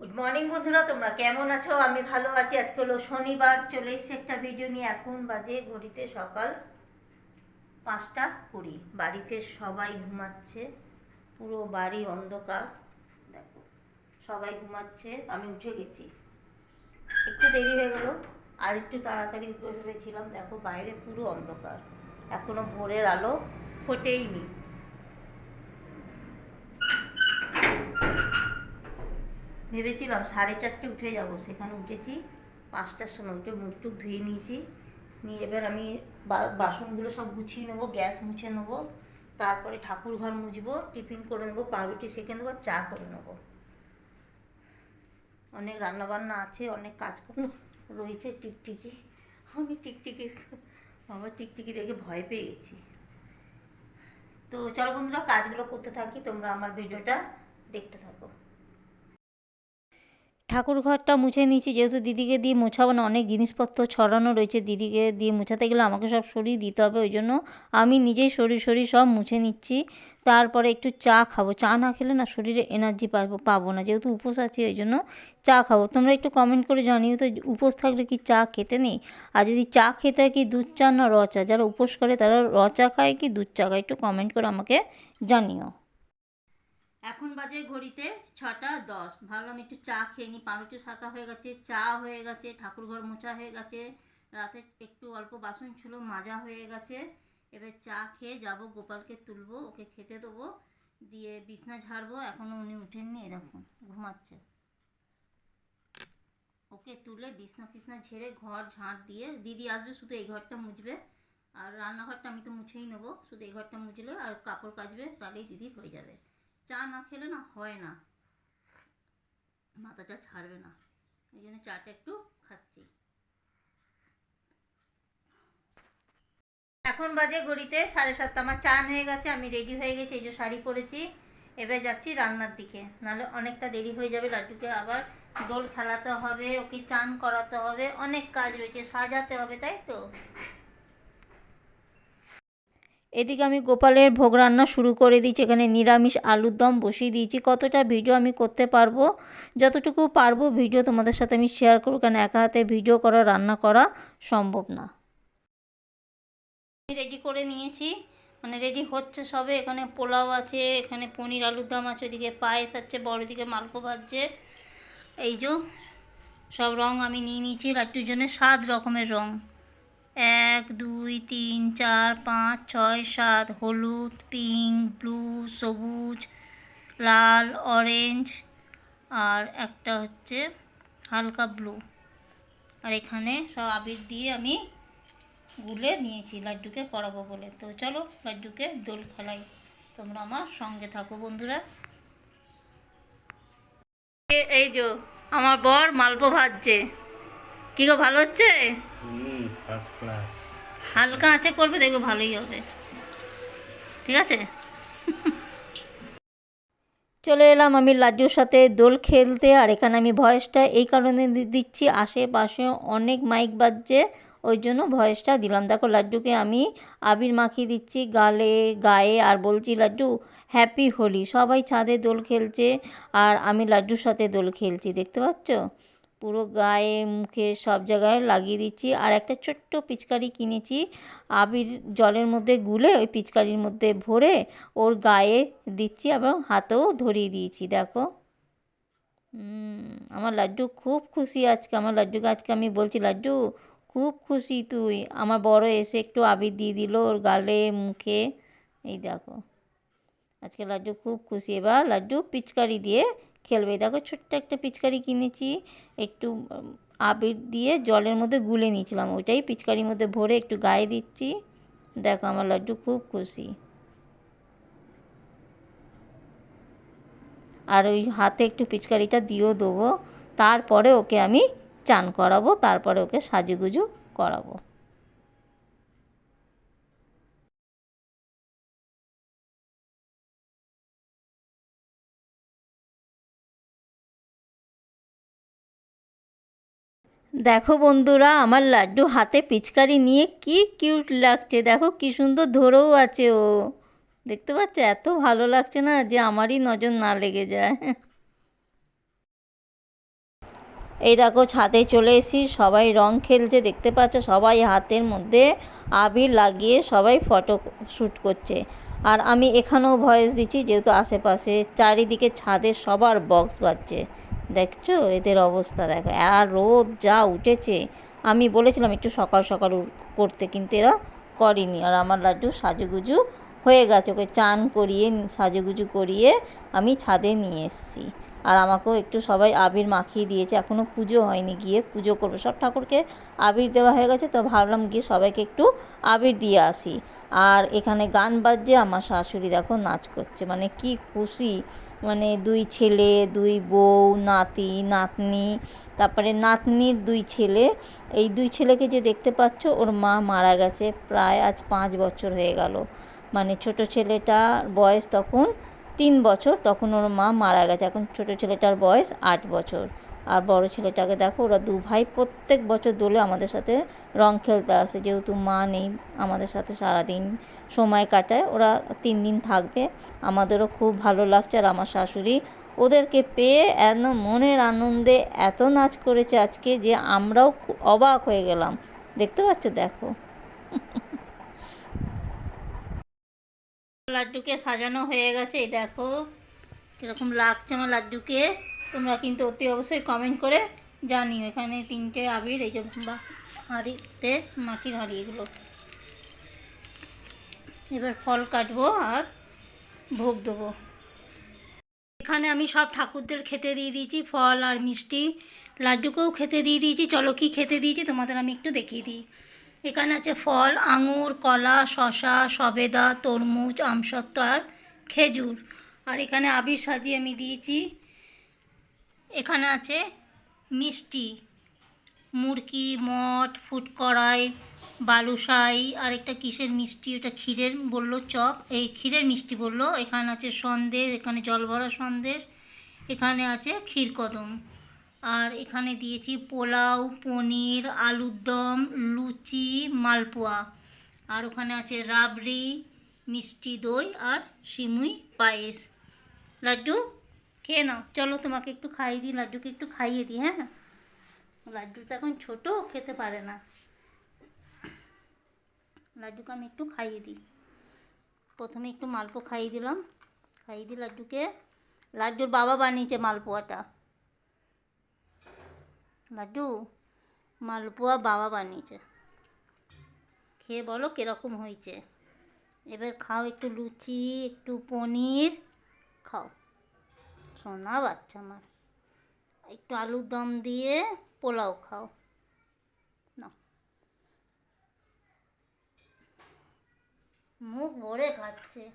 Good morning বন্ধুরা, তোমরা কেমন আছো? আমি ভালো আছি। আজকে হলো শনিবার, চলে এসেছি একটা ভিডিও নিয়ে। এখন বাজে ঘড়িতে সকাল পাঁচটা কুড়ি। বাড়িতে সবাই ঘুমাচ্ছে। পুরো বাড়ি অন্ধকার। দেখো, সবাই ঘুমাচ্ছে। আমি উঠে গেছি। একটু দেরি হয়ে গেল। আর একটু তাড়াতাড়ি উঠে ভেবেছিলাম, দেখো বাইরে পুরো অন্ধকার। এখনও ভোরের আলো ফোটেইনি। ভেবেছিলাম সাড়ে চারটে উঠে যাব, সেখানে উঠেছি, পাঁচটার সময় উঠে মুখ টুক ধুয়ে নিয়েছি, নিয়ে এবার আমি বাসনগুলো সব গুছিয়ে নেব, গ্যাস মুছে নেব, তারপরে ঠাকুর ঘর মুছবো, টিফিন করে নেব, পাউরুটি সেঁকে নেব চা করে নেব। অনেক রান্নাবান্না আছে, অনেক কাজকর্ম রয়েছে টিকটিকি। আমি টিকটিকি, বাবা টিকটিকি রেখে ভয় পেয়ে গেছি। তো চলো বন্ধুরা, কাজগুলো করতে থাকি, তোমরা আমার ভিডিওটা দেখতে থাকো। ঠাকুর ঘরটা মুছে নিয়েছি, যেহেতু দিদিকে দিয়ে মোছাবো না, অনেক জিনিসপত্র ছড়ানো রয়েছে, দিদিকে দিয়ে মোছাতে গেলে আমাকে সব সরিয়ে দিতে হবে, ওই জন্য আমি নিজেই সরি সরি সব মুছে নিচ্ছি। তারপরে একটু চা খাব, চা না খেলে না শরীরে এনার্জি পাবো পাবো না, যেহেতু উপোস আছি, ওই জন্য চা খাব। তোমরা একটু কমেন্ট করে জানিও তো, উপোস থাকলে কি চা খেতে নেই? আর যদি চা খেতে হয় কি দুধ চা না র চা যারা উপোস করে তারা র চা খায় কি দুধ চা খায়? একটু কমেন্ট করে আমাকে জানিও। এখন বাজে ঘড়িতে ছটা দশ। ভাবলাম একটু চা খেয়ে নিই পাউরুটি শাকা হয়ে গেছে, চা হয়ে গেছে, ঠাকুর ঘর মোছা হয়ে গেছে। রাতে একটু অল্প বাসন ছিল, মাজা হয়ে গেছে। এবার চা খেয়ে যাব, গোপালকে তুলবো, ওকে খেতে দেবো। দিয়ে বিছনা ঝাড়বো। এখনও উনি উঠেননি, এরকম ঘুমাচ্ছে। ওকে তুলে বিছনা ফিছনা ঝেড়ে ঘর ঝাঁট দিয়ে, দিদি আসবে, শুধু এই ঘরটা মুছবে। আর রান্নাঘরটা আমি তো মুছেই নেব। শুধু এই ঘরটা মুছলে আর কাপড় কাচবে, তাহলেই দিদি হয়ে যাবে। চা না খেলে না হয় না। মাথাটা ছাড়বে না। এই জন্য চাটা একটু খাচ্ছি। এখন বাজে ঘড়িতে সাড়ে সাতটা। আমার চান হয়ে গেছে, আমি রেডি হয়ে গেছি, এই যে শাড়ি পরেছি। এবার যাচ্ছি রান্নার দিকে। নাহলে অনেকটা দেরি হয়ে যাবে, লাড্ডুকে আবার দোল খেলাতে হবে, ওকে চান করাতে হবে, অনেক কাজ রয়েছে, সাজাতে হবে, তাই তো? এদিকে আমি গোপালের ভোগ রান্না শুরু করে দিয়েছি, এখানে নিরামিষ আলুর দম বসিয়ে দিয়েছি। কতটা ভিডিও আমি করতে পারব, যতটুকু পারব ভিডিও তোমাদের সাথে আমি শেয়ার করব কারণ একা হাতে ভিডিও করা, রান্না করা সম্ভব না। আমি রেডি করে নিয়েছি মানে রেডি হচ্ছে সবে, এখানে পোলাও আছে, এখানে পনির আলুর দম আছে, ওদিকে পায়েস আছে বড়দিকে মালপো ভাজছে এই যে, সব রং আমি নিয়ে নিয়েছি লাড্ডুর জন্য সাত রকমের রং। এক, দুই, তিন, চার, পাঁচ, ছয়, সাত, হলুদ, পিঙ্ক, ব্লু, সবুজ, লাল, অরেঞ্জ আর একটা হচ্ছে হালকা ব্লু। আর এখানে সব আবির দিয়ে আমি গুলে নিয়েছি, লাড্ডুকে করাবো বলে। তো চলো লাড্ডুকে দোল খেলাই, তোমরা আমার সঙ্গে থাকো বন্ধুরা। এই যে, আমার বর মালপো ভাজছে। কি গো ভালো হচ্ছে? হালকা আছে করবে দেখবে ভালোই হবে। ঠিক আছে? চলে এলাম আমি লাড্ডুর সাথে দোল খেলতে আর এখানে আমি ভয়েসটা এই কারণে দিচ্ছি আশেপাশে অনেক মাইক বাজছে ওই জন্য ভয়েসটা দিলাম। দেখো লাড্ডুকে আমি আবির মাখিয়ে দিচ্ছি গালে গায়ে আর বলছি লাড্ডু হ্যাপি হোলি। সবাই ছাদে দোল খেলছে আর আমি লাড্ডুর সাথে দোল খেলছি দেখতে পাচ্ছ? পুরো গায়ে, মুখে সব জায়গায় লাগিয়ে দিচ্ছি। আর একটা ছোট্ট পিচকারি কিনেছি। আবির জলের মধ্যে গুলে ওই পিচকারির মধ্যে ভরে ওর গায়ে দিচ্ছি এবং হাতেও ধরিয়ে দিয়েছি, দেখো। আমার লাড্ডু খুব খুশি আজকে। আমার লাড্ডুকে আজকে আমি বলছি, লাড্ডু, খুব খুশি তুই। আমার বড় এসে একটু আবির দিয়ে দিল ওর গালে, মুখে। এই দেখো। আজকে লাড্ডু খুব খুশি। এবার লাড্ডু পিচকারি দিয়ে খেলবে। দেখো ছোট্ট একটা পিচকারি কিনেছি। একটু আবির দিয়ে জলের মধ্যে গুলে নিয়েছিলাম। ওইটাই পিচকারির মধ্যে ভরে একটু গায়ে দিচ্ছি। দেখো আমার লাড্ডু খুব খুশি। আর ওই হাতে একটু পিচকারিটা দিয়েও দেবো। তারপরে ওকে আমি চান করাবো, তারপরে ওকে সাজুগুজু করাবো। দেখো বন্ধুরা, আমার লাড্ডু হাতে পিচকারি নিয়ে কি কিউট লাগছে। দেখো কি সুন্দর ধরেও আছে ও। দেখতে পাচ্ছ? এত ভালো লাগছে না যে আমারই নজর না লেগে যায়। এই দেখো, ছাদে চলে এসেছি। সবাই রং খেলছে, দেখতে পাচ্ছ? সবাই হাতের মধ্যে আবির লাগিয়ে সবাই ফটো শ্যুট করছে। আর আমি এখানেও ভয়েস দিচ্ছি, যেহেতু আশেপাশে চারিদিকে ছাদে সবার বক্স বাজছে। দেখছ? এদের অবস্থা দেখো। আর রোদ যা উঠেছে, আমি বলেছিলাম একটু সকাল সকাল করতে, কিন্তু এরা করেনি। আর আমার লাড্ডু সাজুগুজু হয়ে গেছে। ওকে চান করিয়ে, সাজুগুজু করিয়ে আমি ছাদে নিয়ে এসেছি। আর আমাকেও একটু সবাই আবির মাখিয়ে দিয়েছে। এখনও পুজো হয়নি, গিয়ে পুজো করব। সব ঠাকুরকে আবির দেওয়া হয়ে গেছে। তো ভাবলাম গিয়ে সবাইকে একটু আবির দিয়ে আসি। আর এখানে গান বাজছে। আমার শাশুড়ি দেখো নাচ করছে। মানে কি খুশি। মানে দুই ছেলে, দুই বউ, নাতি, নাতনি, তারপরে নাতনির দুই ছেলে। এই দুই ছেলেকে যে দেখতে পাচ্ছ, ওর মা মারা গেছে। প্রায় আজ পাঁচ বছর হয়ে গেল। মানে ছোট ছেলেটার বয়স তখন তিন বছর, তখন ওর মা মারা গেছে। এখন ছোট ছেলেটার বয়স আট বছর। আর বড় ছেলেটাকে দেখো, ওরা দু ভাই প্রত্যেক বছর দোলে আমাদের সাথে রং খেলতে আসে। যেহেতু মা নেই, আমাদের সাথে সারাদিন সময় কাটায়, ওরা তিন দিন থাকবে। আমাদেরও খুব ভালো লাগছে আর আমার শাশুড়ি ওদেরকে পেয়ে এত মনের আনন্দে এত নাচ করেছে আজকে যে আমরাও অবাক হয়ে গেলাম। দেখতে পাচ্ছ? দেখো। লাড্ডুকে সাজানো হয়ে গেছে, এই দেখো। কীরকম লাগছে আমার লাড্ডুকে। তোমরা কিন্তু অতি অবশ্যই কমেন্ট করে জানিও। এখানে তিনটে আবির, এই যে হাঁড়িতে মাটির হাঁড়ি এগুলো। এবার ফল কাটবো আর ভোগ দেবো। এখানে আমি সব ঠাকুরদের খেতে দিয়ে দিয়েছি, ফল আর মিষ্টি। লাড্ডুকেও খেতে দিয়ে দিয়েছি। চলো কি খেতে দিয়েছি তোমাদের আমি একটু দেখিয়ে দিই। এখানে আছে ফল, আঙুর, কলা শশা সবেদা, তরমুজ, আমসত্ত্ব আর খেজুর। আর এখানে আবির সাজিয়ে আমি দিয়েছি এখানে আছে মিষ্টি, মুরকি মঠ ফুটকড়াই বালুশাই আর একটা কিসের মিষ্টি? ওটা ক্ষীরের বলল চপ। এই ক্ষীরের মিষ্টি বলল। এখানে আছে সন্দেশ, এখানে জল ভরা সন্দেশ, এখানে আছে ক্ষীরকদম আর এখানে দিয়েছি পোলাও, পনির, আলুর দম, লুচি, মালপোয়া। আর ওখানে আছে রাবড়ি, মিষ্টি দই আর সিমুই পায়েস। লাড্ডু? খেয়ে নাও। চলো তোমাকে একটু খাইয়ে দিই, লাড্ডুকে একটু খাইয়ে দিই হ্যাঁ? লাড্ডু তো এখন ছোটো, খেতে পারে না। লাড্ডুকে আমি একটু খাইয়ে দিই। প্রথমে একটু মালপো খাইয়ে দিলাম। খাইয়ে দিই লাড্ডুকে। লাড্ডুর বাবা বানিয়েছে মালপোয়াটা। লাড্ডু, মালপোয়া বাবা বানিয়েছে। খেয়ে বলো কীরকম হয়েছে। এবার খাও একটু লুচি, একটু পনির, খাও। সোনা বাচ্চা আমার। একটু আলুর দম দিয়ে পোলাও খাও। না মুখ ভরে খাচ্ছে।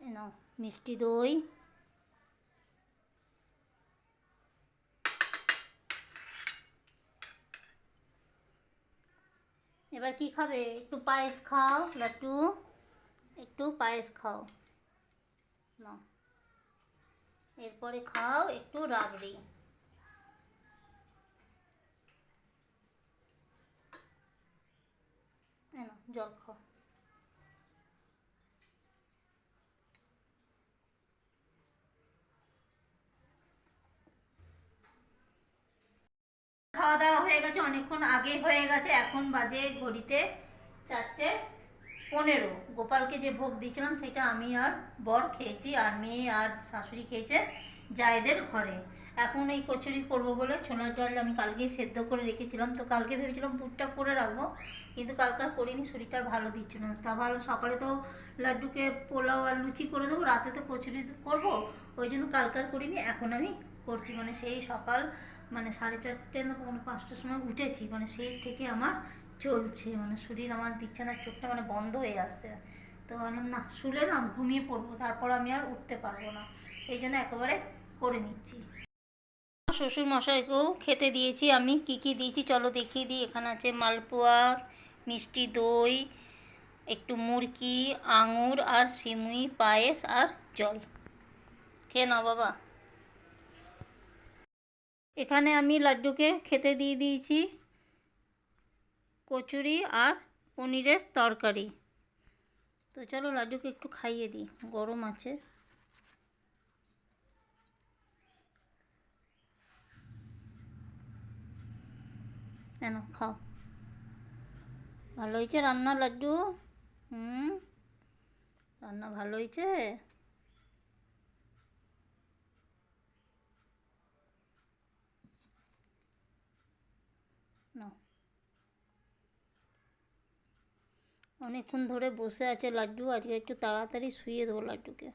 নাও, মিষ্টি দই। এবার কি খাবে? একটু পায়েস খাও, লাড্ডু। একটু পায়েস খাও। নাও। এরপরে খাও, একটু রাবড়ি জল খাও। খাওয়া দাওয়া হয়ে গেছে, অনেকক্ষণ আগে হয়ে গেছে, এখন বাজে ঘড়িতে চারটে। পনেরো। গোপালকে যে ভোগ দিয়েছিলাম, সেটা আমি আর বর খেয়েছি, আর মেয়ে আর শাশুড়ি খেয়েছে জায়েদের ঘরে। এখন এই কচুরি করব বলে ছোলার ডাল আমি কালকেই সেদ্ধ করে রেখেছিলাম। তো কালকে ভেবেছিলাম পুরটা করে রাখব, কিন্তু কালকার করিনি, শরীরটা ভালো দিচ্ছিল না। তা ভালো, সকালে তো লাড্ডুকে পোলাও আর লুচি করে দেবো, রাতে তো কচুরি করব, ওই জন্য কালকার করিনি, এখন আমি করছি। মানে সেই সকাল মানে সাড়ে চারটে না পাঁচটার সময় উঠেছি। মানে সেই থেকে আমার চলছে মানে শরীর আমার দিচ্ছে না, চোখটা মানে বন্ধ হয়ে আসছে তো ভাবলাম, না, শুলে না, ঘুমিয়ে পড়ব, তারপর আমি আর উঠতে পারব না। সেই জন্য একেবারে করে নিচ্ছি। শ্বশুর মশাইকেও খেতে দিয়েছি আমি, কি কি দিয়েছি চলো দেখিয়ে দিই। এখানে আছে মালপোয়া, মিষ্টি দই, একটু মুরকি, আঙুর আর সিমুই, পায়েস আর জল। খেয়ে নাও বাবা। এখানে আমি লাড্ডুকে খেতে দিয়ে দিয়েছি। কচুরি আর পনিরের তরকারি। তো চলো লাড্ডুকে একটু খাইয়ে দিই, গরম আছে। কেন খাও। ভালো হয়েছে রান্না লাড্ডু হুম, রান্না ভালো হয়েছে নাও অনেকক্ষণ ধরে বসে আছে লাড্ডু আজকে একটু তাড়াতাড়ি শুয়ে দেবো লাড্ডুকে।